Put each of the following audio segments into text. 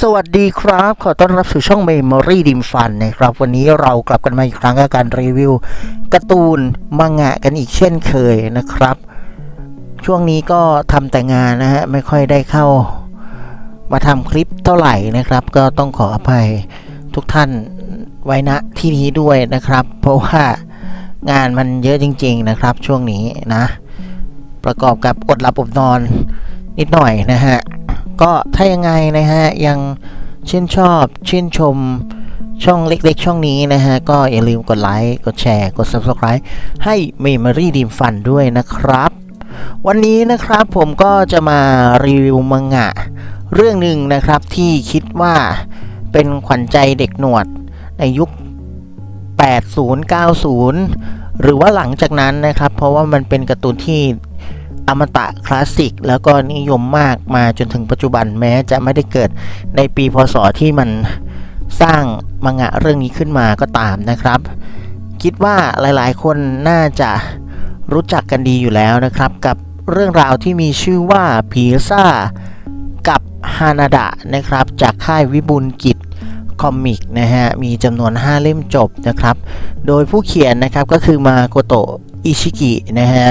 สวัสดีครับ ขอต้อนรับสู่ช่อง Memory d i m Fun นะครับ วันนี้เรากลับกันมาอีกครั้งกับการรีวิวการ์ตูนมังงะกันอีกเช่นเคยนะครับ ช่วงนี้ก็ทำแต่งานนะฮะ ไม่ค่อยได้เข้ามาทำคลิปเท่าไหร่นะครับ ก็ต้องขออภัยทุกท่านไว้ณที่นี้ด้วยนะครับ เพราะว่างานมันเยอะจริง ๆ นะครับ ช่วงนี้นะ ประกอบกับอดหลับอดนอนนิดหน่อยนะฮะ ก็ถ้ายังไงนะฮะ ยังชื่นชอบชื่นชมช่องเล็กๆ ช่องนี้นะฮะ ก็อย่าลืมกดไลค์กดแชร์ กด Subscribe ให้ Memory d eam Fun ด้วยนะครับ วันนี้นะครับผมก็จะมารีวิวมังงะ เรื่องหนึ่งนะครับที่คิดว่าเป็นขวัญใจเด็กหนวดในยุค 80 90 หรือว่าหลังจากนั้นนะครับ เพราะว่ามันเป็นการ์ตูนที่ อมตะคลาสสิกแล้วก็นิยมมากมาจนถึงปัจจุบันแม้จะไม่ได้เกิดในปีพศที่มันสร้างมังงะเรื่องนี้ขึ้นมาก็ตามนะครับ คิดว่าหลายๆ คนน่าจะรู้จักกันดีอยู่แล้วนะครับ กับเรื่องราวที่มีชื่อว่าผีซ่ากับฮานาดะนะครับ จากค่ายวิบูลกิจคอมิกนะฮะ มีจำนวน 5 เล่มจบนะครับ โดยผู้เขียนนะครับก็คือมาโกโตะอิชิกินะฮะ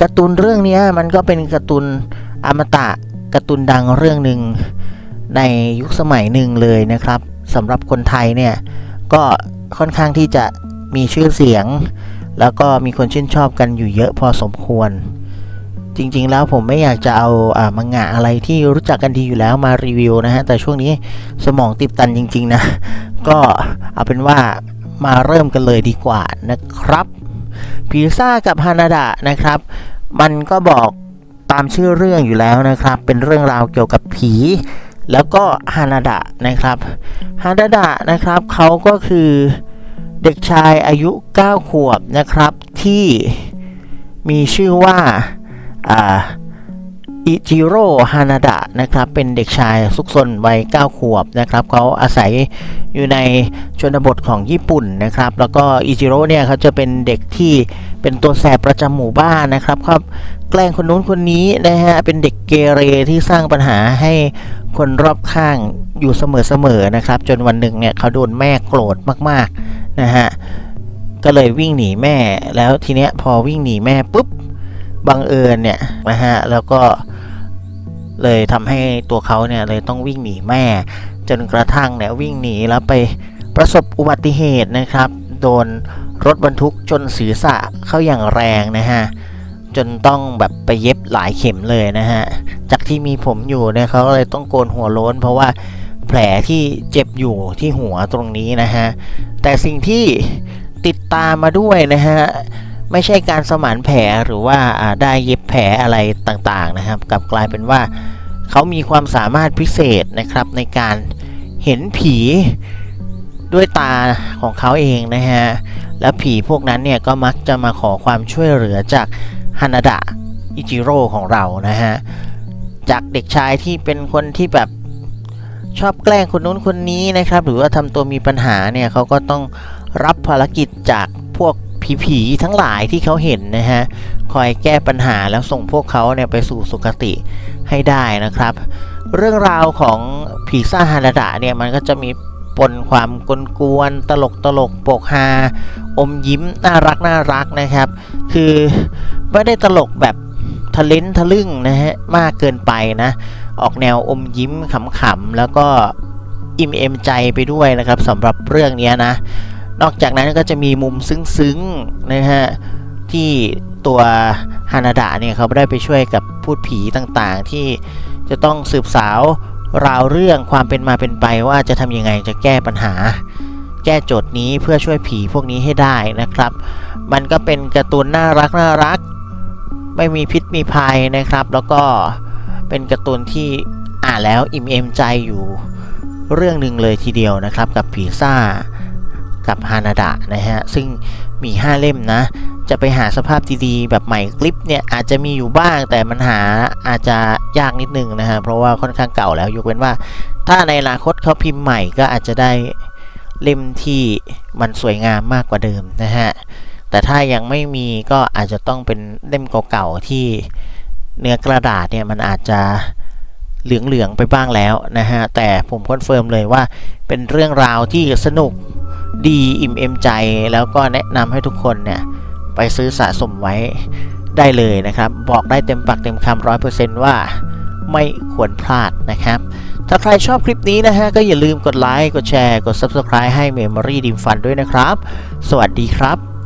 การ์ตูนเรื่องนี้มันก็เป็นการ์ตูนอมตะการ์ตูนดังเรื่องหนึ่งในยุคสมัยหนึ่งเลยนะครับสำหรับคนไทยเนี่ยก็ค่อนข้างที่จะมีชื่อเสียง แล้วก็มีคนชื่นชอบกันอยู่เยอะพอสมควร จริงๆแล้วผมไม่อยากจะเอาอามังงะอะไรที่รู้จักกันดีอยู่แล้วมารีวิวนะฮะแต่ช่วงนี้สมองติดตันจริง ๆ นะ ก็เอาเป็นว่ามาเริ่มกันเลยดีกว่านะครับ ผีซ่ากับฮานาดะนะครับ มันก็บอกตามชื่อเรื่องอยู่แล้วนะครับ เป็นเรื่องราวเกี่ยวกับผี แล้วก็ฮานาดะนะครับฮานาดะนะครับเขาก็คือเด็กชายอายุ 9 ขวบนะครับที่มีชื่อว่าอ่า อิจิโร่ฮานาดะนะครับเป็นเด็กชายซุกซนวัย9ขวบนะครับเขาอาศัยอยู่ในชนบทของญี่ปุ่นนะครับ แล้วก็อิจิโร่เนี่ยเขาจะเป็นเด็กที่เป็นตัวแสบประจำหมู่บ้านนะครับครับแกล้งคนนู้นคนนี้นะฮะเป็นเด็กเกเรที่สร้างปัญหาให้คนรอบข้างอยู่เสมอๆนะครับ จนวันหนึ่งเนี่ยเขาโดนแม่โกรธมากๆนะฮะก็เลยวิ่งหนีแม่แล้วทีเนี้ยพอวิ่งหนีแม่ปุ๊บ บังเอิญเนี่ยนะฮะแล้วก็เลยทำให้ตัวเขาเนี่ยเลยต้องวิ่งหนีแม่ จนกระทั่งเนี่ยวิ่งหนีแล้วไปประสบอุบัติเหตุนะครับ โดนรถบรรทุกจนศีรษะเข้าอย่างแรงนะฮะจนต้องแบบไปเย็บหลายเข็มเลยนะฮะ จากที่มีผมอยู่เนี่ยเขาเลยต้องโกนหัวโล้น เพราะว่าแผลที่เจ็บอยู่ที่หัวตรงนี้นะฮะ แต่สิ่งที่ติดตามมาด้วยนะฮะ ไม่ใช่การสมานแผลหรือว่าได้เย็บแผลอะไรต่างๆนะครับกลับกลายเป็นว่าเขามีความสามารถพิเศษนะครับในการเห็นผีด้วยตาของเขาเองนะฮะแล้วผีพวกนั้นเนี่ยก็มักจะมาขอความช่วยเหลือจากฮานาดะอิจิโร่ของเรานะฮะจากเด็กชายที่เป็นคนที่แบบชอบแกล้งคนนู้นคนนี้นะครับ หรือว่าทำตัวมีปัญหาเนี่ยเขาก็ต้องรับภารกิจจากพวก ผีๆทั้งหลายที่เขาเห็นนะฮะคอยแก้ปัญหาแล้วส่งพวกเขาเนี่ยไปสู่สุคติให้ได้นะครับ เรื่องราวของผีซ่าฮานาดะเนี่ยมันก็จะมีปนความกวนๆตลกตลกๆโปกฮาอมยิ้มน่ารักน่ารักนะครับ คือไม่ได้ตลกแบบทะเลนทะลึ่งนะฮะมากเกินไปนะ ออกแนวอมยิ้มขำๆแล้วก็อิ่มเอมใจไปด้วยนะครับสำหรับเรื่องนี้นะ นอกจากนั้นก็จะมีมุมซึ้งๆนะฮะที่ตัวฮานาดะเนี่ยเขาได้ไปช่วยกับพูดผีต่างๆ ที่จะต้องสืบสาวราวเรื่องความเป็นมาเป็นไปว่าจะทำยังไงจะแก้ปัญหา แก้โจทย์นี้เพื่อช่วยผีพวกนี้ให้ได้นะครับ มันก็เป็นการ์ตูนน่ารักน่ารัก ไม่มีพิษมีภัยนะครับ แล้วก็เป็นการ์ตูนที่อ่านแล้วอิ่มเอมใจอยู่เรื่องหนึ่งเลยทีเดียวนะครับกับผีซ่า กับฮานาดะนะฮะ ซึ่งมี 5 เล่มนะ จะไปหาสภาพดีๆ แบบใหม่คลิปเนี่ย อาจจะมีอยู่บ้างแต่มันหาอาจจะยากนิดนึงนะฮะ เพราะว่าค่อนข้างเก่าแล้วยกเว้นว่า ถ้าในอนาคตเขาพิมพ์ใหม่ก็อาจจะได้เล่มที่มันสวยงามมากกว่าเดิมนะฮะ แต่ถ้ายังไม่มีก็อาจจะต้องเป็นเล่มเก่าๆที่เนื้อกระดาษเนี่ยมันอาจจะเหลืองๆไปบ้างแล้วนะฮะ แต่ผมคอนเฟิร์มเลยว่าเป็นเรื่องราวที่สนุก ดีอิ่มเอมใจ แล้วก็แนะนำให้ทุกคนเนี่ยไปซื้อสะสมไว้ได้เลยนะครับ บอกได้เต็มปากเต็มคำร้อยเปอร์เซนต์ว่าไม่ควรพลาดนะครับ ถ้าใครชอบคลิปนี้นะฮะ ก็อย่าลืมกดไลค์ กดแชร์ กด Subscribe ให้ Memory ดิมฟันด้วยนะครับ สวัสดีครับ